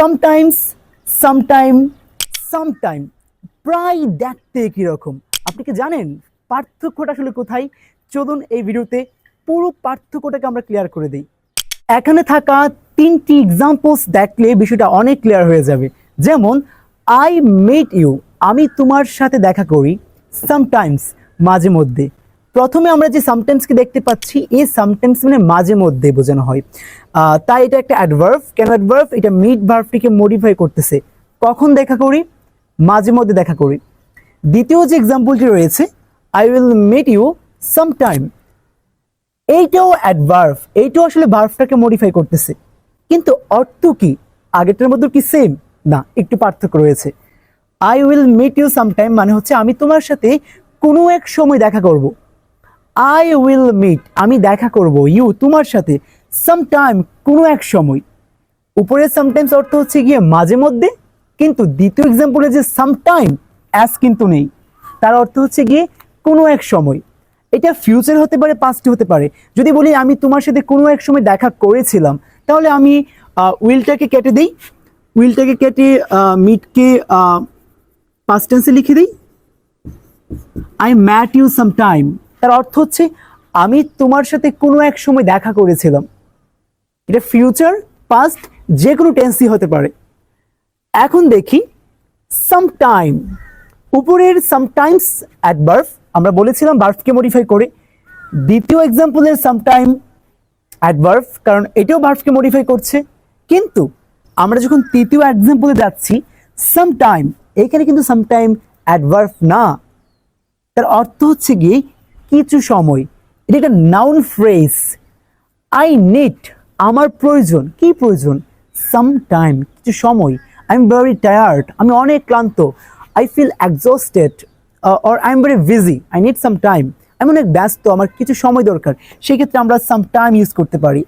Sometimes sometime sometime প্রায় দেখতে একই রকম আপনি কি জানেন পার্থক্যটা আসলে কোথায়? চলুন এই ভিডিওতে পুরো পার্থক্যটাকে আমরা ক্লিয়ার করে দিই। এখানে থাকা তিনটি এক্সাম্পলস দেখলে বিষয়টা অনেক ক্লিয়ার হয়ে যাবে। যেমন আই মেট ইউ আমি তোমার সাথে দেখা করি সামটাইমস মাঝে মধ্যে। প্রথমে আমরা যে সামটাইমসকে দেখতে পাচ্ছি, এই সামটাইমস মানে মাঝে মধ্যে বোঝানো হয়। তাই এটা একটা অ্যাডভার্ভ কেন অ্যাডভার্ভ এটা মিড ভার্ভটিকে মডিফাই করতেছে। কখন দেখা করি? মাঝে মধ্যে দেখা করি। দ্বিতীয় যে এক্সাম্পলটি রয়েছে I will meet you sometime এইটাও অ্যাডভার্ভ এইটাও আসলে ভার্ভটাকে মডিফাই করতেছে। কিন্তু অর্থ কি? আগেরটার মধ্যে কি সেম না, একটু পার্থক্য রয়েছে। I will meet you sometime মানে হচ্ছে আমি তোমার সাথে কোনো এক সময় দেখা করব। আই উইল মিট আমি দেখা করব ইউ তোমার সাথে সামটাইম কোনো এক সময়। উপরে সামটাইমস অর্থ হচ্ছে গিয়ে মাঝে মধ্যে, কিন্তু দ্বিতীয় এক্সাম্পলে যে সামটাইম অ্যাস কিন্তু নেই। তার অর্থ হচ্ছে গিয়ে কোনো এক সময়। এটা ফিউচার হতে পারে পাস্ট হতে পারে। যদি বলি আমি তোমার সাথে কোনো এক সময় দেখা করেছিলাম, তাহলে আমি উইলটাকে কেটে দিই। উইলটাকে কেটে মিটকে পাস্ট টেন্সে লিখে দিই। I met you some time তার অর্থ হচ্ছে আমি তোমার সাথে কোনো এক সময় দেখা করেছিলাম। এটা ফিউচার পাস্ট যে কোনো টেন্সই হতে পারে। এখন দেখি সামটাইম উপরের সামটাইমস অ্যাডভার্ভ আমরা বলেছিলাম ভার্ভকে মডিফাই করে। দ্বিতীয় এক্সাম্পলের সামটাইম অ্যাডভার্ভ কারণ এটাও ভার্ভকে মডিফাই করছে। কিন্তু আমরা যখন তৃতীয় এক্সাম্পলে যাচ্ছি সামটাইম এখানে কিন্তু সামটাইম অ্যাডভার্ভ না। তার অর্থ হচ্ছে গিয়ে কিছু সময়। এটা একটা নাউন ফ্রেজ আই নিড আমার প্রয়োজন। কি প্রয়োজন? সাম টাইম কিছু সময়। আই এম ভেরি টায়ার্ড আমি অনেক ক্লান্ত। I feel exhausted or I am very busy I need some time আমি অনেক ব্যস্ত, আমার কিছু সময় দরকার। সেক্ষেত্রে আমরা সাম টাইম ইউজ করতে পারি।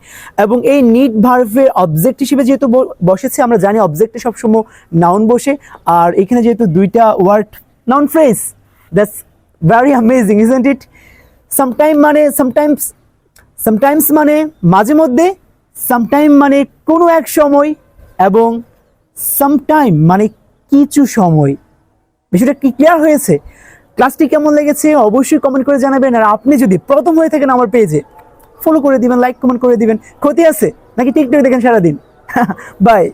এবং এই নিট ভার্ভে অবজেক্ট হিসেবে যেহেতু বসেছে, আমরা জানি অবজেক্টে সবসময় নাউন বসে। আর এখানে যেহেতু দুইটা word noun phrase that's very amazing isn't it sometime মানে সামটাইমস সামটাইমস মানে মাঝে মধ্যে সামটাইম মানে কোনো এক সময় এবং সামটাইম মানে কিছু সময়। বিষয়টা কি ক্লিয়ার হয়েছে? ক্লাসটি কেমন লেগেছে? অবশ্যই কমেন্ট করে জানাবেন। আর আপনি যদি প্রথম হয়ে থাকেন আমার পেজে ফলো করে দিবেন লাইক কমেন্ট করে দিবেন। ক্ষতি আছে? নাকি টিকটক দেখেন সারাদিন? বাই